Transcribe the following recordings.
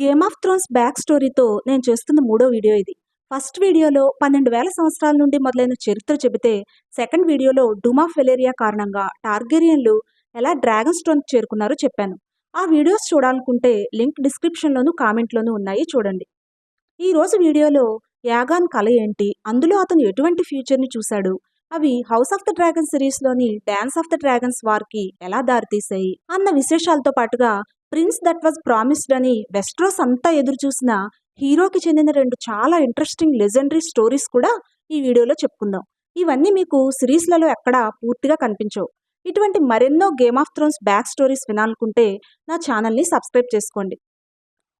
Game of Thrones back స్టోరీతో నేను చేస్తున్న మూడో వీడియో ఇది. ఫస్ట్ వీడియోలో పన్నెండు వేల సంవత్సరాల నుండి మొదలైన చరిత్ర చెబితే సెకండ్ వీడియోలో డూమా ఫెలేరియా కారణంగా టార్గెరియన్లు ఎలా డ్రాగన్ స్టోన్ చేరుకున్నారో చెప్పాను. ఆ వీడియోస్ చూడాలనుకుంటే లింక్ డిస్క్రిప్షన్లోను కామెంట్లోనూ ఉన్నాయి చూడండి. ఈ రోజు వీడియోలో యాగాన్ కళ ఏంటి? అందులో అతను ఎటువంటి ఫ్యూచర్ని చూశాడు? అవి హౌస్ ఆఫ్ ద డ్రాగన్ సిరీస్లోని డ్యాన్స్ ఆఫ్ ద డ్రాగన్స్ వార్కి ఎలా దారితీశాయి? అన్న విశేషాలతో పాటుగా ప్రిన్స్ దట్ వాజ్ ప్రామిస్డ్ అని వెస్ట్రోస్ అంతా ఎదురు చూసిన హీరోకి చెందిన రెండు చాలా ఇంట్రెస్టింగ్ లెజెండరీ స్టోరీస్ కూడా ఈ వీడియోలో చెప్పుకుందాం. ఇవన్నీ మీకు సిరీస్లలో ఎక్కడా పూర్తిగా కనిపించవు. ఇటువంటి మరెన్నో game of thrones back stories వినాలనుకుంటే నా ఛానల్ని సబ్స్క్రైబ్ చేసుకోండి.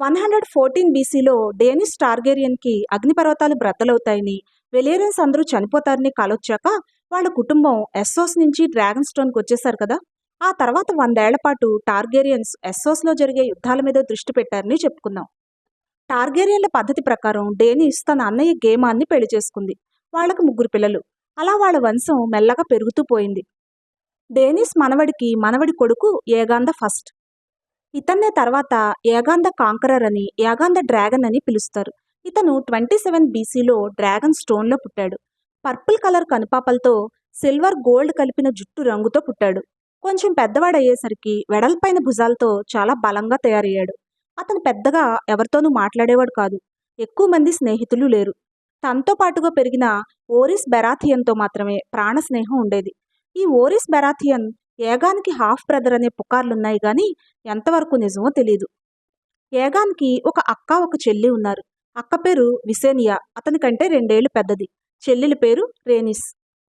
వన్ హండ్రెడ్ ఫోర్టీన్ బీసీలో డేనిస్ టార్గేరియన్కి అగ్నిపర్వతాలు బ్రద్దలవుతాయని వెలేరియన్స్ అందరూ చనిపోతారని కాలొచ్చాక వాళ్ళ కుటుంబం ఎస్సోస్ నుంచి డ్రాగన్ స్టోన్కి వచ్చేసారు కదా? ఆ తర్వాత వందేళ్ళ పాటు టార్గేరియన్స్ ఎస్సోస్లో జరిగే యుద్ధాల మీద దృష్టి పెట్టారని చెప్పుకుందాం. టార్గేరియన్ల పద్ధతి ప్రకారం డేనిస్ తన అన్నయ్య గేమాన్ని పెళ్ళి చేసుకుంది. వాళ్ళకు ముగ్గురు పిల్లలు. అలా వాళ్ళ వంశం మెల్లగా పెరుగుతూ పోయింది. డేనిస్ మనవడికి మనవడి కొడుకు ఏగాంద ఫస్ట్. ఇతన్నే తర్వాత ఏగాంద కాంకరర్ అని ఏగాంద డ్రాగన్ అని పిలుస్తారు. ఇతను ట్వంటీ సెవెన్ బీసీలో డ్రాగన్ స్టోన్లో పుట్టాడు. పర్పుల్ కలర్ కనుపాపలతో సిల్వర్ గోల్డ్ కలిపిన జుట్టు రంగుతో పుట్టాడు. కొంచెం పెద్దవాడయ్యేసరికి వెడల్పైన భుజాలతో చాలా బలంగా తయారయ్యాడు. అతను పెద్దగా ఎవరితోనూ మాట్లాడేవాడు కాదు. ఎక్కువ మంది స్నేహితులు లేరు. తనతో పాటుగా పెరిగిన ఓరిస్ బెరాథియన్తో మాత్రమే ప్రాణ స్నేహం ఉండేది. ఈ ఓరిస్ బెరాథియన్ ఏగానికి హాఫ్ బ్రదర్ అనే పుకార్లున్నాయి కానీ ఎంతవరకు నిజమో తెలియదు ఏగానికి ఒక అక్క ఒక చెల్లి ఉన్నారు. అక్క పేరు విసేనియా అతని కంటే రెండేళ్ళు పెద్దది. చెల్లెలి పేరు రేనిస్.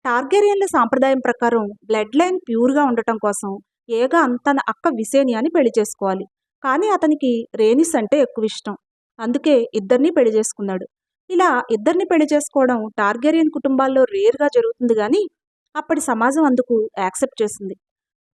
టార్గేరియన్ల సాంప్రదాయం ప్రకారం బ్లడ్ లైన్ ప్యూర్గా ఉండటం కోసం ఏగా తన అక్క విసేనియాని పెళ్ళి చేసుకోవాలి. కానీ అతనికి రేనిస్ అంటే ఎక్కువ ఇష్టం. అందుకే ఇద్దరిని పెళ్ళి చేసుకున్నాడు. ఇలా ఇద్దరిని పెళ్ళి చేసుకోవడం టార్గేరియన్ కుటుంబాల్లో రేర్గా జరుగుతుంది కానీ అప్పటి సమాజం అందుకు యాక్సెప్ట్ చేసింది.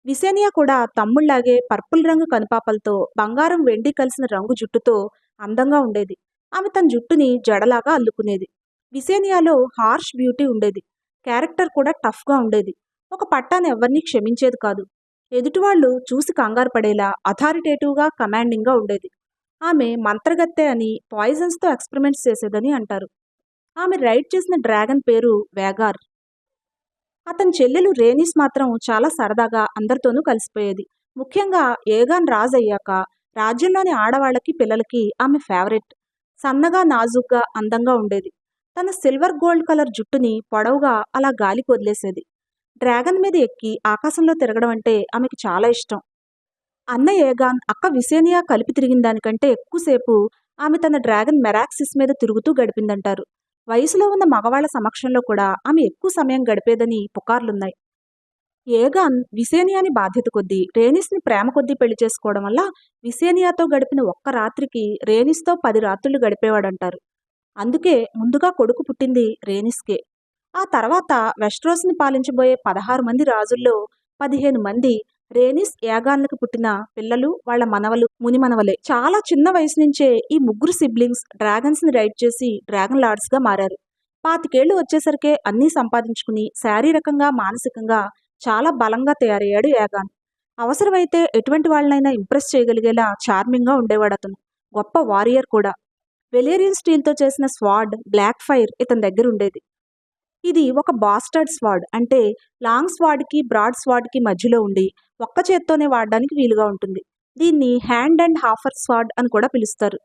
విసేనియా కూడా తమ్ముళ్ళాగే పర్పుల్ రంగు కనుపాపలతో బంగారం వెండి కలిసిన రంగు జుట్టుతో అందంగా ఉండేది. ఆమె తన జుట్టుని జడలాగా అల్లుకునేది. విసేనియాలో హార్ష్ బ్యూటీ ఉండేది. క్యారెక్టర్ కూడా టఫ్గా ఉండేది. ఒక పట్టాన్ని ఎవరిని క్షమించేది కాదు. ఎదుటివాళ్ళు చూసి కంగారు పడేలా అథారిటేటివ్గా కమాండింగ్గా ఉండేది. ఆమె మంత్రగత్తె అని పాయిజన్స్తో ఎక్స్పెరిమెంట్స్ చేసేదని అంటారు. ఆమె రైడ్ చేసిన డ్రాగన్ పేరు వేగార్ అతని చెల్లెలు రేనీస్ మాత్రం చాలా సరదాగా అందరితోనూ కలిసిపోయేది. ముఖ్యంగా ఏగాన్ రాజు అయ్యాక రాజ్యంలోని ఆడవాళ్ళకి పిల్లలకి ఆమె ఫేవరెట్. సన్నగా నాజుగ్గా అందంగా ఉండేది. తన సిల్వర్ గోల్డ్ కలర్ జుట్టుని పొడవుగా అలా గాలికి వదిలేసేది. డ్రాగన్ మీద ఎక్కి ఆకాశంలో తిరగడం అంటే ఆమెకు చాలా ఇష్టం. అన్న ఏగాన్ అక్క విసేనియా కలిపి తిరిగిన దానికంటే ఎక్కువసేపు ఆమె తన డ్రాగన్ మెరాక్సిస్ మీద తిరుగుతూ గడిపిందంటారు. వయసులో ఉన్న మగవాళ్ళ సమక్షంలో కూడా ఆమె ఎక్కువ సమయం గడిపేదని పుకార్లున్నాయి. ఏగాన్ విసేనియాని బాధ్యత కొద్దీ రేనిస్ని ప్రేమ కొద్దీ పెళ్ళి చేసుకోవడం వల్ల విసేనియాతో గడిపిన ఒక్క రాత్రికి రేనిస్తో పది రాత్రులు గడిపేవాడంటారు. అందుకే ముందుగా కొడుకు పుట్టింది రేనిస్కే. ఆ తర్వాత వెస్ట్రోస్ని పాలించబోయే పదహారు మంది రాజుల్లో పదిహేను మంది రేనిస్ యాగాన్లకు పుట్టిన పిల్లలు వాళ్ళ మనవలు మునిమనవలే చాలా చిన్న వయసు నుంచే ఈ ముగ్గురు సిబ్లింగ్స్ డ్రాగన్స్ని రైడ్ చేసి డ్రాగన్ లార్డ్స్గా మారారు. పాతికేళ్ళు వచ్చేసరికే అన్నీ సంపాదించుకుని శారీరకంగా మానసికంగా చాలా బలంగా తయారయ్యాడు యాగాన్. అవసరమైతే ఎటువంటి వాళ్ళనైనా ఇంప్రెస్ చేయగలిగేలా చార్మింగ్గా ఉండేవాడు అతను. గొప్ప వారియర్ కూడా. వెలేరియన్ స్టీల్తో చేసిన స్వాడ్ బ్లాక్ ఫైర్ ఇతని దగ్గర ఉండేది. ఇది ఒక బాస్టర్డ్ స్వాడ్ అంటే లాంగ్ స్వాడ్కి బ్రాడ్ స్వాడ్కి మధ్యలో ఉండి ఒక్క చేత్తోనే వాడడానికి వీలుగా ఉంటుంది. దీన్ని హ్యాండ్ అండ్ హాఫర్ స్వాడ్ అని కూడా పిలుస్తారు.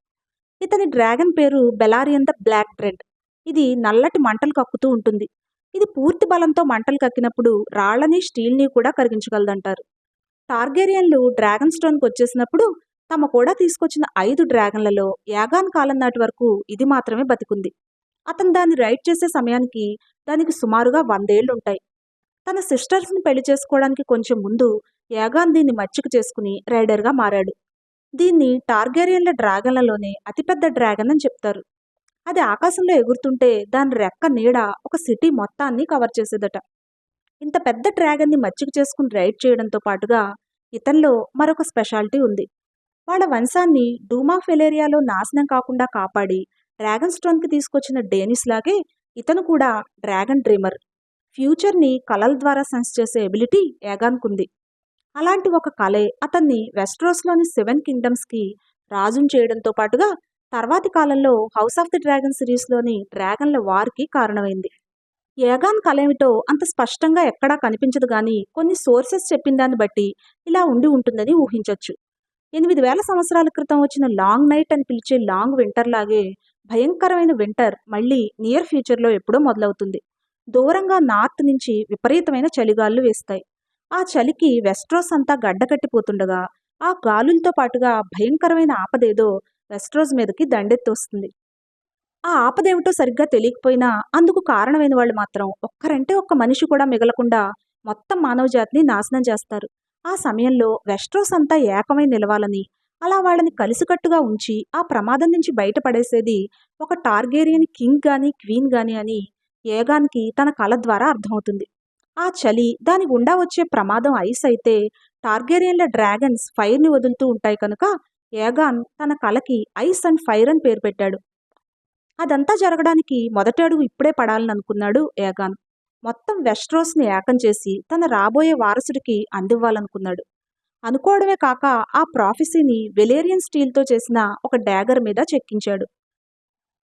ఇతని డ్రాగన్ పేరు బెలారియన్ ద బ్లాక్ డ్రెడ్ ఇది నల్లటి మంటలు కక్కుతూ ఉంటుంది. ఇది పూర్తి బలంతో మంటలు కక్కినప్పుడు రాళ్ళని స్టీల్ని కూడా కరిగించగలదంటారు. టార్గేరియన్లు డ్రాగన్ స్టోన్కి వచ్చేసినప్పుడు తమ కూడా తీసుకొచ్చిన ఐదు డ్రాగన్లలో యాగాన్ కాలం నాటి వరకు ఇది మాత్రమే బతికుంది. అతను దాన్ని రైడ్ చేసే సమయానికి దానికి సుమారుగా వందేళ్ళుంటాయి. తన సిస్టర్స్ని పెళ్ళి చేసుకోవడానికి కొంచెం ముందు యాగాన్ దీన్ని మచ్చిక చేసుకుని రైడర్గా మారాడు. దీన్ని టార్గేరియన్ల డ్రాగన్లలోనే అతిపెద్ద డ్రాగన్ అని చెప్తారు. అది ఆకాశంలో ఎగురుతుంటే దాని రెక్క నీడ ఒక సిటీ మొత్తాన్ని కవర్ చేసేదట. ఇంత పెద్ద డ్రాగన్ని మచ్చిక చేసుకుని రైడ్ చేయడంతో పాటుగా ఇతనిలో మరొక స్పెషాలిటీ ఉంది. వాళ్ళ వంశాన్ని డూమా ఫెలేరియాలో నాశనం కాకుండా కాపాడి డ్రాగన్ స్టోన్కి తీసుకొచ్చిన డేనిస్ లాగే ఇతను కూడా డ్రాగన్ డ్రీమర్. ఫ్యూచర్ని కలల ద్వారా సెన్స్ చేసే ఎబిలిటీ ఏగాన్కుంది. అలాంటి ఒక కళే అతన్ని వెస్ట్రోస్లోని సెవెన్ కింగ్డమ్స్కి రాజును చేయడంతో పాటుగా తర్వాతి కాలంలో హౌస్ ఆఫ్ ది డ్రాగన్ సిరీస్లోని డ్రాగన్ల వార్కి కారణమైంది. ఏగాన్ కళ ఏమిటో అంత స్పష్టంగా ఎక్కడా కనిపించదు కానీ కొన్ని సోర్సెస్ చెప్పిన దాన్ని బట్టి ఇలా ఉండి ఉంటుందని ఊహించవచ్చు ఎనిమిది వేల సంవత్సరాల క్రితం వచ్చిన లాంగ్ నైట్ అని పిలిచే లాంగ్ వింటర్ లాగే భయంకరమైన వింటర్ మళ్ళీ నియర్ ఫ్యూచర్లో ఎప్పుడో మొదలవుతుంది. దూరంగా నార్త్ నుంచి విపరీతమైన చలిగాలు వేస్తాయి. ఆ చలికి వెస్ట్రోస్ అంతా గడ్డకట్టిపోతుండగా ఆ గాలులతో పాటుగా భయంకరమైన ఆపదేదో వెస్ట్రోస్ మీదకి దండెత్తొస్తుంది. ఆ ఆపదేమిటో సరిగ్గా తెలియకపోయినా అందుకు కారణమైన వాళ్ళు మాత్రం ఒక్కరంటే ఒక్క మనిషి కూడా మిగలకుండా మొత్తం మానవజాతిని నాశనం చేస్తారు. ఆ సమయంలో వెస్ట్రోస్ అంతా ఏకమై నిలవాలని అలా వాళ్ళని కలిసికట్టుగా ఉంచి ఆ ప్రమాదం నుంచి బయటపడేసేది ఒక టార్గేరియన్ కింగ్ గాని క్వీన్ గాని అని ఏగానికి తన కళ ద్వారా అర్థమవుతుంది. ఆ చలి దాని గుండా వచ్చే ప్రమాదం ఐస్ అయితే టార్గేరియన్ల డ్రాగన్స్ ఫైర్ని వదులుతూ ఉంటాయి కనుక ఏగాన్ తన కళకి ఐస్ అండ్ ఫైర్ అని పేరు పెట్టాడు. అదంతా జరగడానికి మొదటి అడుగు ఇప్పుడే పడాలని అనుకున్నాడు ఏగాన్. మొత్తం వెస్ట్రోస్ని ఏకం చేసి తన రాబోయే వారసుడికి అందివ్వాలనుకున్నాడు. అనుకోవడమే కాక ఆ ప్రాఫెసీని వెలేరియన్ స్టీల్తో చేసిన ఒక డ్యాగర్ మీద చెక్కించాడు.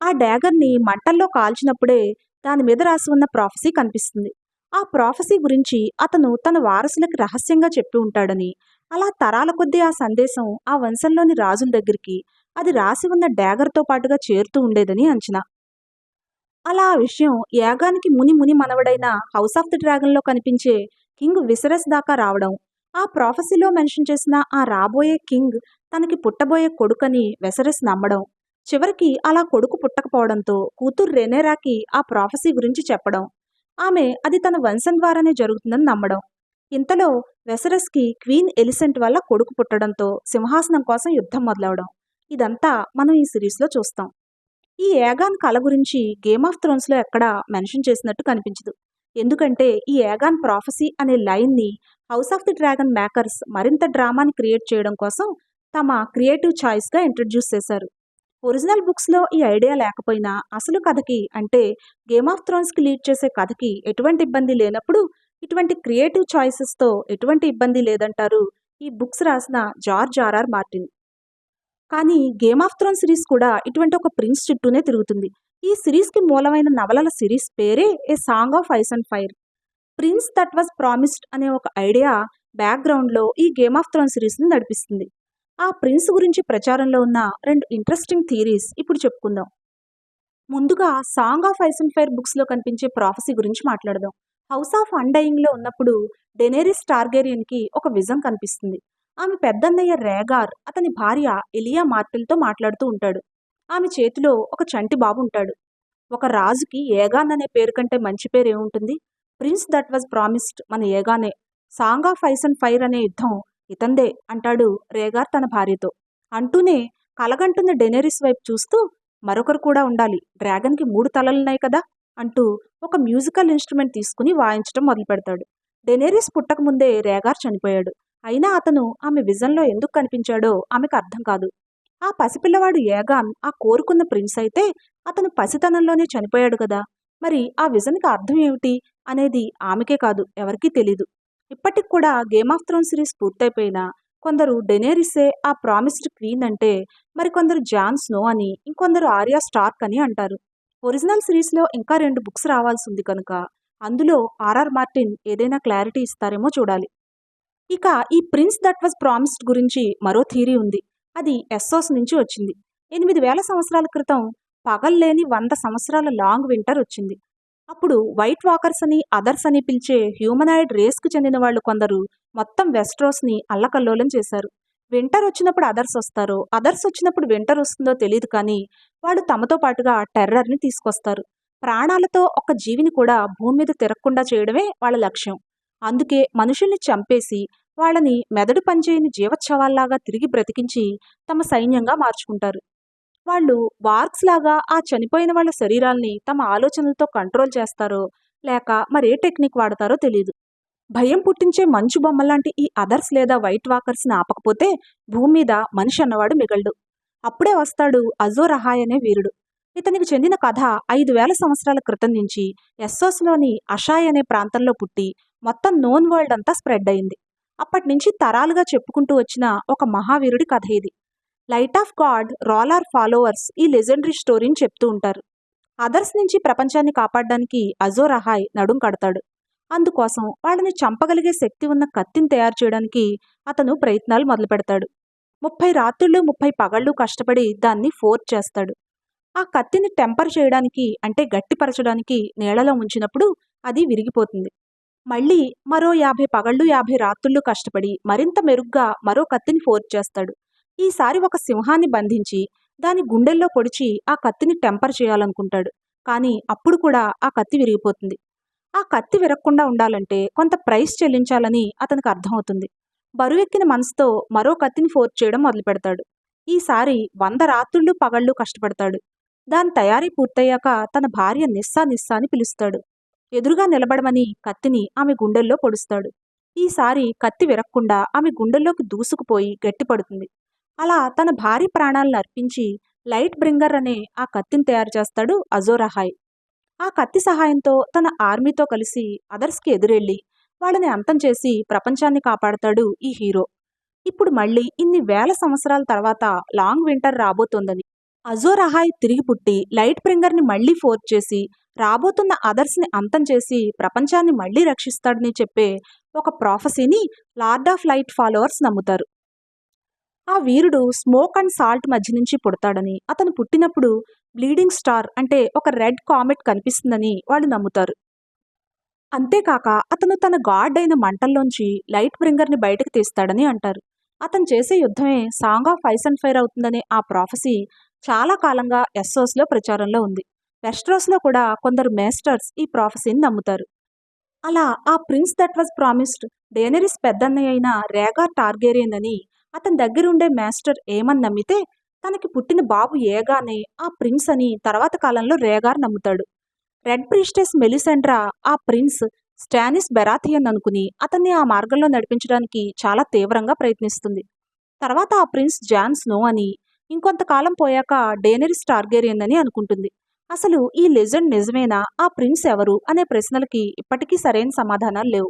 ఆ డ్యాగర్ని మంటల్లో కాల్చినప్పుడే దాని మీద రాసి ఉన్న ప్రాఫెసీ కనిపిస్తుంది. ఆ ప్రాఫెసీ గురించి అతను తన వారసులకి రహస్యంగా చెప్పి ఉంటాడని అలా తరాల కొద్దీ ఆ సందేశం ఆ వంశంలోని రాజుల దగ్గరికి అది రాసి ఉన్న డ్యాగర్తో పాటుగా చేరుతూ ఉండేదని అంచనా. అలా ఆ విషయం యాగానికి ముని ముని మనవడైన హౌస్ ఆఫ్ ది డ్రాగన్లో కనిపించే కింగ్ విసరస్ దాకా రావడం ఆ ప్రాఫెసీలో మెన్షన్ చేసిన ఆ రాబోయే కింగ్ తనకి పుట్టబోయే కొడుకని వెసరస్ నమ్మడం చివరికి అలా కొడుకు పుట్టకపోవడంతో కూతురు రెనేరాకి ఆ ప్రాఫెసీ గురించి చెప్పడం ఆమె అది తన వంశం ద్వారానే జరుగుతుందని నమ్మడం. ఇంతలో వెసరస్కి క్వీన్ ఎలిసెంట్ వల్ల కొడుకు పుట్టడంతో సింహాసనం కోసం యుద్ధం మొదలవడం ఇదంతా మనం ఈ సిరీస్లో చూస్తాం. ఈ ఏగాన్ కళ గురించి గేమ్ ఆఫ్ థ్రోన్స్లో ఎక్కడా మెన్షన్ చేసినట్టు కనిపించదు. ఎందుకంటే ఈ ఏగాన్ ప్రాఫెసీ అనే లైన్ని house of the dragon makers మరింత డ్రామాని క్రియేట్ చేయడం కోసం తమ క్రియేటివ్ ఛాయిస్గా ఇంట్రడ్యూస్ చేశారు. ఒరిజినల్ బుక్స్లో ఈ ఐడియా లేకపోయినా అసలు కథకి అంటే గేమ్ ఆఫ్ థ్రోన్స్కి లీడ్ చేసే కథకి ఎటువంటి ఇబ్బంది లేనప్పుడు ఇటువంటి క్రియేటివ్ ఛాయిసెస్తో ఎటువంటి ఇబ్బంది లేదంటారు ఈ బుక్స్ రాసిన జార్జ్ ఆర్ఆర్ మార్టిన్ కానీ గేమ్ ఆఫ్ థ్రోన్ సిరీస్ కూడా ఇటువంటి ఒక ప్రిన్స్ చుట్టూనే తిరుగుతుంది. ఈ సిరీస్కి మూలమైన నవలల సిరీస్ పేరే a song of ice and fire prince that was promised అనే ఒక ఐడియా బ్యాక్గ్రౌండ్లో ఈ గేమ్ ఆఫ్ థ్రోన్ సిరీస్ని నడిపిస్తుంది. ఆ ప్రిన్స్ గురించి ప్రచారంలో ఉన్న రెండు ఇంట్రెస్టింగ్ థీరీస్ ఇప్పుడు చెప్పుకుందాం. ముందుగా song of ice and fire బుక్స్లో కనిపించే ప్రాఫెసీ గురించి మాట్లాడదాం. హౌస్ ఆఫ్ అండయింగ్లో ఉన్నప్పుడు డెనేరిస్ టార్గేరియన్కి ఒక విజన్ కనిపిస్తుంది. ఆమె పెద్దన్నయ్య రేగార్ అతని భార్య ఎలియా మార్టిల్తో మాట్లాడుతూ ఉంటాడు. ఆమె చేతిలో ఒక చంటి బాబు ఉంటాడు. ఒక రాజుకి ఏగాన్ అనే పేరు కంటే మంచి పేరు ఏముంటుంది? ప్రిన్స్ దట్ వాజ్ ప్రామిస్డ్ మన ఏగానే. Song of ice and fire అనే యుద్ధం ఇతందే అంటాడు రేగార్ తన భార్యతో. అంటూనే కలగంటున్న డెనేరిస్ వైపు చూస్తూ మరొకరు కూడా ఉండాలి. డ్రాగన్కి మూడు తలలున్నాయి కదా అంటూ ఒక మ్యూజికల్ ఇన్స్ట్రుమెంట్ తీసుకుని వాయించడం మొదలు పెడతాడు డెనేరిస్ పుట్టక ముందే రేగార్ చనిపోయాడు. అయినా అతను ఆమె విజన్లో ఎందుకు కనిపించాడో ఆమెకు అర్థం కాదు. ఆ పసిపిల్లవాడు ఏగాన్ ఆ కోరుకున్న ప్రిన్స్ అయితే అతను పసితనంలోనే చనిపోయాడు కదా. మరి ఆ విజన్కి అర్థం ఏమిటి అనేది ఆమెకే కాదు ఎవరికీ తెలీదు. ఇప్పటికి కూడా గేమ్ ఆఫ్ థ్రోన్ సిరీస్ పూర్తయిపోయినా కొందరు డెనేరిసే ఆ ప్రామిస్డ్ క్వీన్ అంటే మరికొందరు జాన్ స్నో అని ఇంకొందరు ఆర్యా స్టార్క్ అని అంటారు. ఒరిజినల్ సిరీస్లో ఇంకా రెండు బుక్స్ రావాల్సి ఉంది కనుక అందులో ఆర్ఆర్ మార్టిన్ ఏదైనా క్లారిటీ ఇస్తారేమో చూడాలి. ఇక ఈ ప్రిన్స్ దట్ వాజ్ ప్రామిస్డ్ గురించి మరో థీరీ ఉంది. అది ఎస్సోస్ నుంచి వచ్చింది. ఎనిమిది వేల సంవత్సరాల క్రితం పగల్లేని వంద సంవత్సరాల లాంగ్ వింటర్ వచ్చింది. అప్పుడు వైట్ వాకర్స్ అని అదర్స్ అని పిలిచే హ్యూమనాయిడ్ రేస్కు చెందిన వాళ్ళు కొందరు మొత్తం వెస్ట్రోస్ని అల్లకల్లోలం చేశారు. వింటర్ వచ్చినప్పుడు అదర్స్ వస్తారో అదర్స్ వచ్చినప్పుడు వింటర్ వస్తుందో తెలియదు కానీ వాళ్ళు తమతో పాటుగా టెర్రర్ని తీసుకొస్తారు. ప్రాణాలతో ఒక జీవిని కూడా భూమి మీద తిరగకుండా చేయడమే వాళ్ళ లక్ష్యం. అందుకే మనుషుల్ని చంపేసి వాళ్ళని మెదడు పనిచేయని జీవోత్సవాల్లాగా తిరిగి బ్రతికించి తమ సైన్యంగా మార్చుకుంటారు. వాళ్ళు వార్క్స్ లాగా ఆ చనిపోయిన వాళ్ళ శరీరాల్ని తమ ఆలోచనలతో కంట్రోల్ చేస్తారో లేక మరే టెక్నిక్ వాడతారో తెలియదు భయం పుట్టించే మంచు బొమ్మలాంటి ఈ అదర్స్ లేదా వైట్ వాకర్స్ని ఆపకపోతే భూమి మీద మనిషి అన్నవాడు మిగలడు. అప్పుడే వస్తాడు అజో రహాయ్ అనే వీరుడు. ఇతనికి చెందిన కథ ఐదు వేల సంవత్సరాల క్రితం నుంచి ఎస్సోస్లోని అషాయ్ అనే ప్రాంతంలో పుట్టి మొత్తం నోన్ వరల్డ్ అంతా స్ప్రెడ్ అయింది. అప్పటి నుంచి తరాలుగా చెప్పుకుంటూ వచ్చిన ఒక మహావీరుడి కథ ఇది. Light of god Rhllor followers ఈ లెజెండరీ స్టోరీని చెప్తూ ఉంటారు. అదర్స్ నుంచి ప్రపంచాన్ని కాపాడడానికి అజో రహాయ్ నడుం కడతాడు. అందుకోసం వాళ్ళని చంపగలిగే శక్తి ఉన్న కత్తిని తయారు చేయడానికి అతను ప్రయత్నాలు మొదలు పెడతాడు ముప్పై రాత్రులు ముప్పై పగళ్ళు కష్టపడి దాన్ని ఫోర్స్ చేస్తాడు. ఆ కత్తిని టెంపర్ చేయడానికి అంటే గట్టిపరచడానికి నీళ్ళలో ఉంచినప్పుడు అది విరిగిపోతుంది. మళ్ళీ మరో యాభై పగళ్ళు యాభై రాత్రుళ్ళు కష్టపడి మరింత మెరుగ్గా మరో కత్తిని ఫోర్స్ చేస్తాడు. ఈసారి ఒక సింహాన్ని బంధించి దాని గుండెల్లో పొడిచి ఆ కత్తిని టెంపర్ చేయాలనుకుంటాడు. కానీ అప్పుడు కూడా ఆ కత్తి విరిగిపోతుంది. ఆ కత్తి విరగకుండా ఉండాలంటే కొంత ప్రైస్ చెల్లించాలని అతనికి అర్థమవుతుంది. బరువెక్కిన మనసుతో మరో కత్తిని ఫోర్స్ చేయడం మొదలు పెడతాడు ఈసారి వంద రాత్రుళ్ళు పగళ్ళు కష్టపడతాడు. దాని తయారీ పూర్తయ్యాక తన భార్య నిస్సా నిస్సా అని పిలుస్తాడు. ఎదురుగా నిలబడమని కత్తిని ఆమె గుండెల్లో పొడుస్తాడు. ఈసారి కత్తి విరక్కుండా ఆమె గుండెల్లోకి దూసుకుపోయి గట్టిపడుతుంది. అలా తన భారీ ప్రాణాలను అర్పించి లైట్ బ్రింగర్ అనే ఆ కత్తిని తయారు చేస్తాడు అజోరహాయ్ ఆ కత్తి సహాయంతో తన ఆర్మీతో కలిసి అదర్స్కి ఎదురెళ్ళి వాళ్ళని అంతం చేసి ప్రపంచాన్ని కాపాడతాడు ఈ హీరో. ఇప్పుడు మళ్ళీ ఇన్ని వేల సంవత్సరాల తర్వాత లాంగ్ వింటర్ రాబోతోందని. అజోరహాయ్ తిరిగి పుట్టి లైట్ బ్రింగర్ని మళ్ళీ ఫోర్స్ చేసి రాబోతున్న అదర్స్ని అంతం చేసి ప్రపంచాన్ని మళ్ళీ రక్షిస్తాడని చెప్పే ఒక ప్రాఫసీని లార్డ్ ఆఫ్ లైట్ ఫాలోవర్స్ నమ్ముతారు. ఆ వీరుడు స్మోక్ అండ్ సాల్ట్ మధ్య నుంచి పుడతాడని అతను పుట్టినప్పుడు బ్లీడింగ్ స్టార్ అంటే ఒక రెడ్ కామెట్ కనిపిస్తుందని వాళ్ళు నమ్ముతారు. అంతేకాక అతను తన గాడ్ అయిన మంటల్లోంచి లైట్ బ్రింగర్ని బయటకు తీస్తాడని అంటారు. అతను చేసే యుద్ధమే song of ice and fire అవుతుందనే ఆ ప్రాఫసీ చాలా కాలంగా ఎస్ఓస్లో ప్రచారంలో ఉంది. వెస్ట్రోస్లో కూడా కొందరు మేస్టర్స్ ఈ ప్రాఫెసీని నమ్ముతారు. అలా ఆ prince that was promised Daenerys పెద్దన్నయ్య అయిన రేగా టార్గేరియన్ అని అతని దగ్గరుండే మాస్టర్ ఏమని నమ్మితే తనకి పుట్టిన బాబు ఏగానే ఆ ప్రిన్స్ అని తర్వాత కాలంలో రేగార్ నమ్ముతాడు. రెడ్ ప్రిస్టెస్ మెలిసెండ్రా ఆ ప్రిన్స్ స్టానిస్ బెరాథియన్ అనుకుని అతన్ని ఆ మార్గంలో నడిపించడానికి చాలా తీవ్రంగా ప్రయత్నిస్తుంది. తర్వాత ఆ ప్రిన్స్ జాన్ స్నో అని ఇంకొంతకాలం పోయాక డేనరిస్ టార్గేరియన్ అని అనుకుంటుంది. అసలు ఈ లెజెండ్ నిజమేనా? ఆ ప్రిన్స్ ఎవరు? అనే ప్రశ్నలకి ఇప్పటికీ సరైన సమాధానాలు లేవు.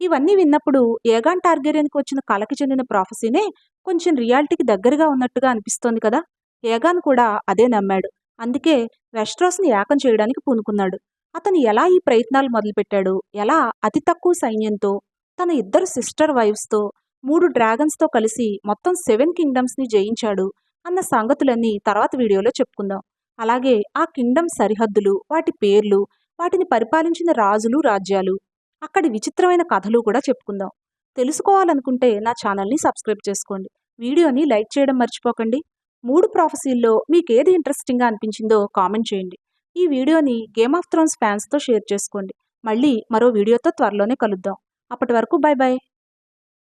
ఇవన్నీ విన్నప్పుడు ఏగాన్ టార్గెరియన్కి వచ్చిన కళకి చెందిన ప్రాఫెసీనే కొంచెం రియాలిటీకి దగ్గరగా ఉన్నట్టుగా అనిపిస్తోంది కదా? ఏగాన్ కూడా అదే నమ్మాడు. అందుకే వెస్ట్రోస్ని ఏకం చేయడానికి పూనుకున్నాడు. అతను ఎలా ఈ ప్రయత్నాలు మొదలుపెట్టాడు? ఎలా అతి తక్కువ సైన్యంతో తన ఇద్దరు సిస్టర్ వైఫ్స్తో మూడు డ్రాగన్స్తో కలిసి మొత్తం సెవెన్ కింగ్డమ్స్ని జయించాడు అన్న సంగతులన్నీ తర్వాత వీడియోలో చెప్పుకుందాం. అలాగే ఆ కింగ్డమ్ సరిహద్దులు వాటి పేర్లు వాటిని పరిపాలించిన రాజులు రాజ్యాలు. అక్కడి విచిత్రమైన కథలు కూడా చెప్పుకుందాం. తెలుసుకోవాలనుకుంటే నా ఛానల్ని సబ్స్క్రైబ్ చేసుకోండి. వీడియోని లైక్ చేయడం మర్చిపోకండి. మూడు ప్రాఫెసీల్లో మీకు ఏది ఇంట్రెస్టింగ్గా అనిపించిందో కామెంట్ చేయండి. ఈ వీడియోని గేమ్ ఆఫ్ థ్రోన్స్ ఫ్యాన్స్తో షేర్ చేసుకోండి. మళ్ళీ మరో వీడియోతో త్వరలోనే కలుద్దాం. అప్పటి వరకు బాయ్ బాయ్